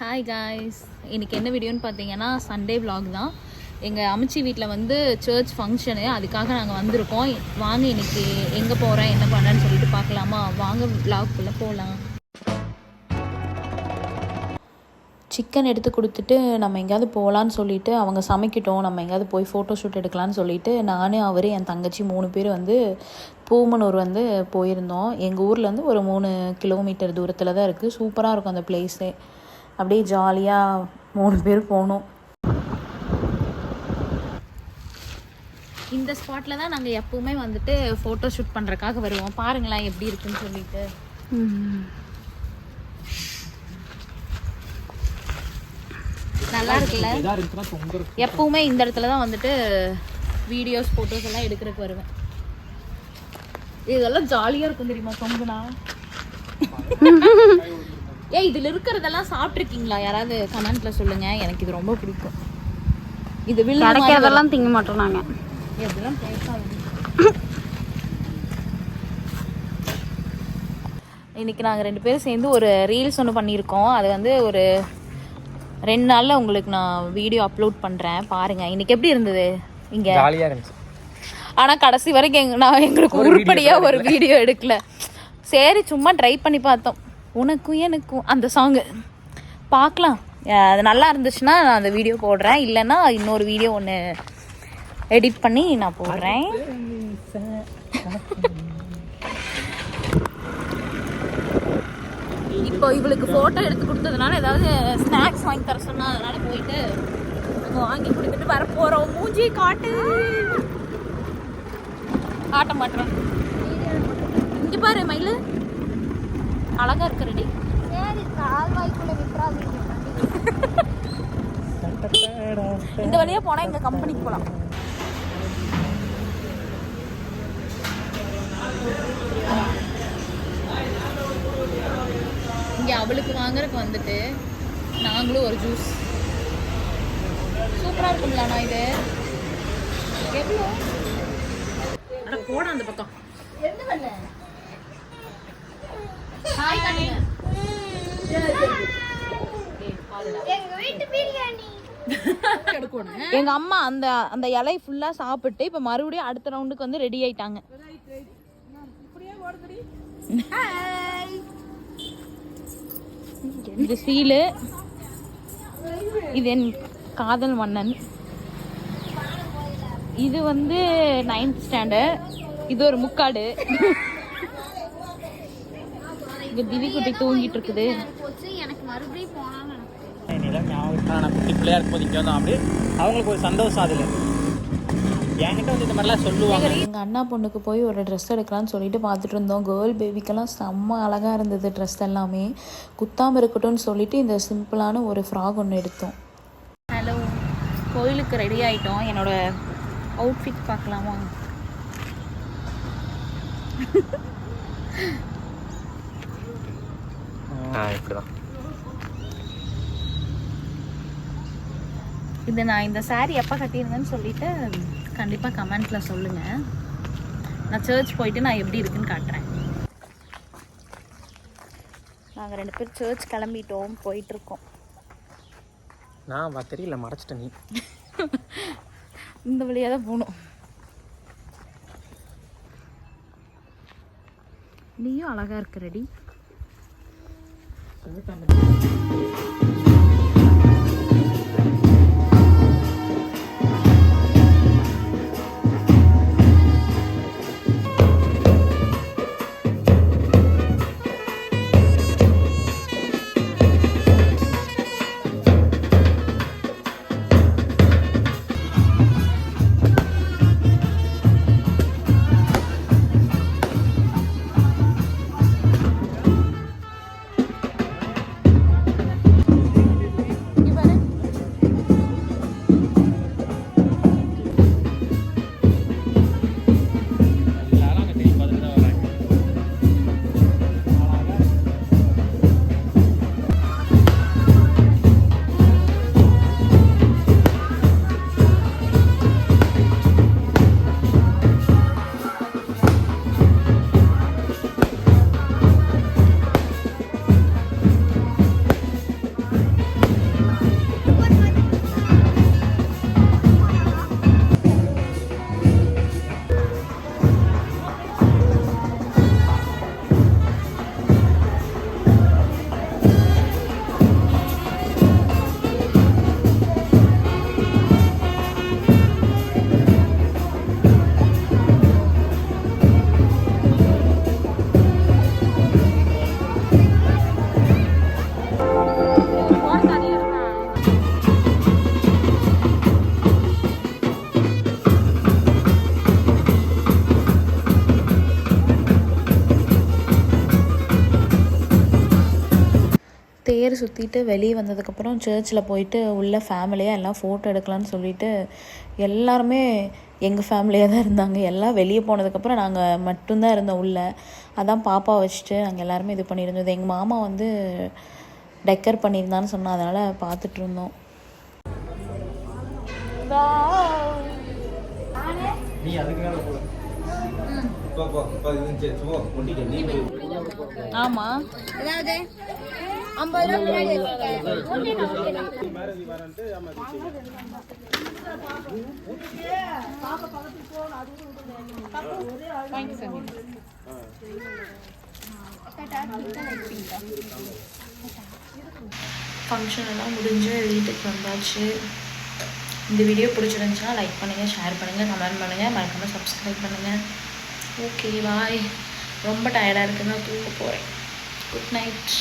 Hi guys இன்றைக்கி என்ன வீடியோன்னு பார்த்தீங்கன்னா சண்டே விலாக் தான். எங்கள் அமிச்சி வீட்டில் வந்து சர்ச் ஃபங்க்ஷனு அதுக்காக நாங்கள் வந்திருக்கோம். வாங்க இன்றைக்கி எங்கே போகிறேன் என்ன பண்ணுறேன்னு சொல்லிட்டு பார்க்கலாமா? வாங்க விலாக்குள்ளே போகலாம் சிக்கன் எடுத்து கொடுத்துட்டு நம்ம எங்கேயாவது போகலான்னு சொல்லிட்டு அவங்க சமைக்கிட்டோம். நம்ம எங்கேயாவது போய் ஃபோட்டோ ஷூட் எடுக்கலான்னு சொல்லிட்டு நான் அவர் என் தங்கச்சி மூணு பேர் வந்து பூமனூர் வந்து போயிருந்தோம். எங்கள் ஊர்லேருந்து ஒரு மூணு கிலோமீட்டர் தூரத்தில் தான் இருக்குது சூப்பராக இருக்கும் அந்த பிளேஸே அப்படியே ஜாலியாக மூணு பேர் போனோம். இந்த ஸ்பாட்டில் தான் நாங்கள் எப்பவுமே வந்துட்டு ஃபோட்டோ ஷூட் பண்ணுறக்காக வருவோம். பாருங்களேன் எப்படி இருக்குன்னு சொல்லிட்டு. நல்லா இருக்குல்ல? எப்பவுமே இந்த இடத்துல தான் வந்துட்டு வீடியோஸ் ஃபோட்டோஸ் எல்லாம் எடுக்கிறதுக்கு வருவேன். இதெல்லாம் ஜாலியாக இருக்கும் தெரியுமா தொங்குனா? ஏய் இதில் இருக்கிறதெல்லாம் சாப்பிட்ருக்கீங்களா யாராவது கமெண்ட்ல சொல்லுங்க. எனக்கு இது ரொம்ப பிடிக்கும். இது வில்லு வரும். கிடைக்கிறதெல்லாம் திங்க மாட்டோம் நாங்க. இதெல்லாம் பேசாது இன்னைக்கு நாங்கள் ரெண்டு பேரும் சேர்ந்து ஒரு ரீல்ஸ் ஒன்று பண்ணியிருக்கோம். அது வந்து ஒரு ரெண்டு நாளில் உங்களுக்கு நான் வீடியோ அப்லோட் பண்ணுறேன் பாருங்கள் இன்னைக்கு எப்படி இருந்தது? இங்கே. ஜாலியா இருந்துச்சு. ஆனால் கடைசி வரைக்கும் எங்க நான் எங்களுக்கு உருப்படியாக ஒரு வீடியோ எடுக்கல. சரி சும்மா ட்ரை பண்ணி பார்த்தோம். உனக்கும் எனக்கும் அந்த சாங்கு பார்க்கலாம். அது நல்லா இருந்துச்சுன்னா நான் அந்த வீடியோ போடுறேன். இல்லைன்னா இன்னொரு வீடியோ ஒன்று எடிட் பண்ணி நான் போடுறேன். இப்போ இவளுக்கு ஃபோட்டோ எடுத்து கொடுத்ததுனால ஏதாவது ஸ்நாக்ஸ் வாங்கி தர சொன்னால் அதனால போயிட்டு வாங்கி கொடுத்துட்டு வர போகிறோம் மூஞ்சி காட்டு. காட்ட மாட்டேன் இங்கே பாரு மயிலு. அழகா இருக்கு ரெடி இந்த வழியா போனா எங்க கம்பெனிக்கு போலாம். இங்க அவளுக்கு வாங்குறதுக்கு வந்துட்டு நாங்களும் ஒரு ஜூஸ் சூப்பரா இருக்கும்ல நான் இது? எவ்வளோ? போட அந்த பக்கம். ஹாய் காட்டுங்க எங்க அம்மா அந்த அந்த இலை ஃபுல்லா சாப்பிட்டு இப்ப மறுபடியும் அடுத்த ரவுண்டுக்கு வந்து ரெடி ஆயிட்டாங்க. இது சீலு. இது என் காதல் மன்னன். இது வந்து நைன்த் ஸ்டாண்டர்ட் இது ஒரு முக்காடு. இங்க திவி குட்டி தூங்கிட்டு இருக்குது ஞாபகம் நான் குட்டி பிள்ளையா இருக்கும்போது இங்கே வந்தோம் அப்படி அவங்களுக்கு ஒரு சந்தோஷம் அதில் என்கிட்ட வந்து இந்த மாதிரிலாம் சொல்லுவாங்க எங்கள் அண்ணா பொண்ணுக்கு போய் ஒரு ட்ரெஸ் எடுக்கலாம்னு சொல்லிட்டு பார்த்துட்டு இருந்தோம் கேர்ள் பேபிக்கெல்லாம் செம்ம அழகாக இருந்தது ட்ரெஸ் எல்லாமே. குத்தாமல் இருக்கட்டும்னு சொல்லிட்டு இந்த சிம்பிளான ஒரு ஃப்ராக் ஒன்று எடுத்தோம். ஹலோ கோயிலுக்கு ரெடி ஆயிட்டோம். என்னோட அவுட்ஃபிட் பார்க்கலாமா? ஆ இது நான் இந்த saree எப்போ கட்டியிருந்தேன்னு சொல்லிட்டு கண்டிப்பாக கமெண்ட்டில் சொல்லுங்கள் நான் சர்ச் போயிட்டு நான் எப்படி இருக்குன்னு காட்டுறேன். நாங்கள் ரெண்டு பேரும் சர்ச் கிளம்பிட்டோம் போயிட்டுருக்கோம். நான் வா தெரியல மறைச்சிட்டேன் நீ. இந்த வழியாக தான் போகணும். நீயும் அழகா இருக்க ரெடி เอาไว้ก่อน சுற்றிட்டு வெளியே வந்ததுக்கப்புறம் சர்ச்சில் போயிட்டு உள்ள ஃபேமிலியாக எல்லாம் ஃபோட்டோ எடுக்கலாம்னு சொல்லிட்டு எல்லாருமே எங்கள் ஃபேமிலியாக தான் இருந்தாங்க. எல்லாம் வெளியே போனதுக்கப்புறம் நாங்கள் மட்டும்தான் இருந்தோம் உள்ள. அதான் பாப்பா வச்சுட்டு நாங்கள் எல்லாருமே இது பண்ணியிருந்தோம். எங்கள் மாமா வந்து டெக்கர் பண்ணியிருந்தான்னு சொன்னா அதனால் பார்த்துட்டு இருந்தோம். நீ அதுக்கு மேலே போல போ போ. போ இது சரி போ ஒட்டிக்க நீ போய் ஆமாம் ஃபங்க்ஷன் எல்லாம் முடிஞ்சு வீட்டுக்கு வந்தாச்சு. இந்த வீடியோ பிடிச்சிருந்துச்சுன்னா லைக் பண்ணுங்கள் ஷேர் பண்ணுங்கள் கமெண்ட் பண்ணுங்கள் மறக்காமல் சப்ஸ்கிரைப் பண்ணுங்கள் ஓகே பாய் ரொம்ப டயர்டாக இருக்குன்னு தூக்க போகிறேன் குட் நைட்